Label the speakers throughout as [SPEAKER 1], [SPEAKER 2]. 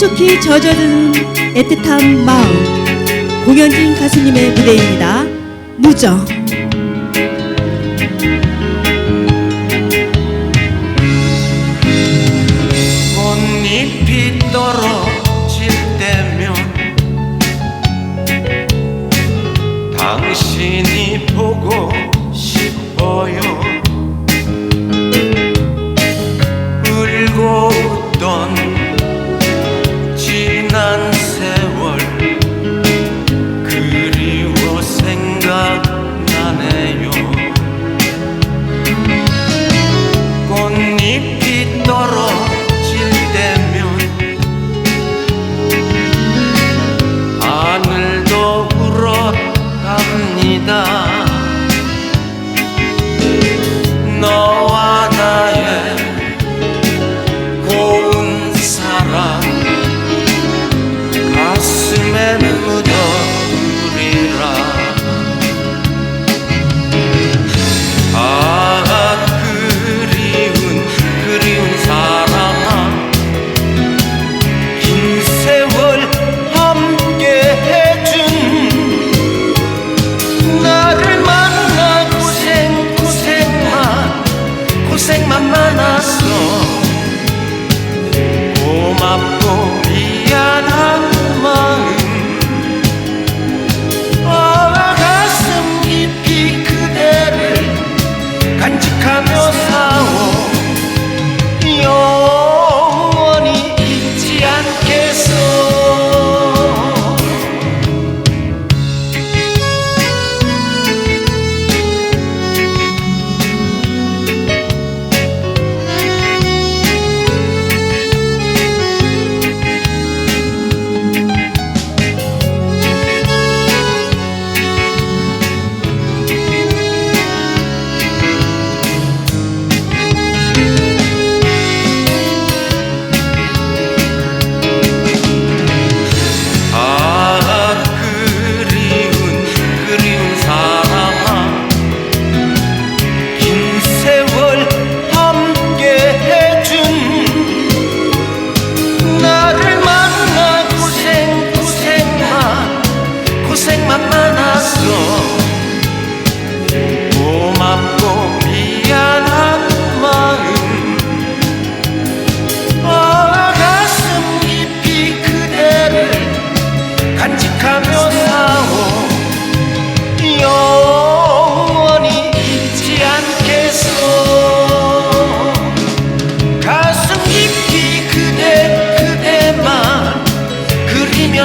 [SPEAKER 1] 촉촉히 젖어든 애틋한 마음. 공연진 가수님의 무대입니다. 무정.
[SPEAKER 2] 꽃잎이 떨어질 때면 당신이 보고 싶어요.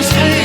[SPEAKER 2] stay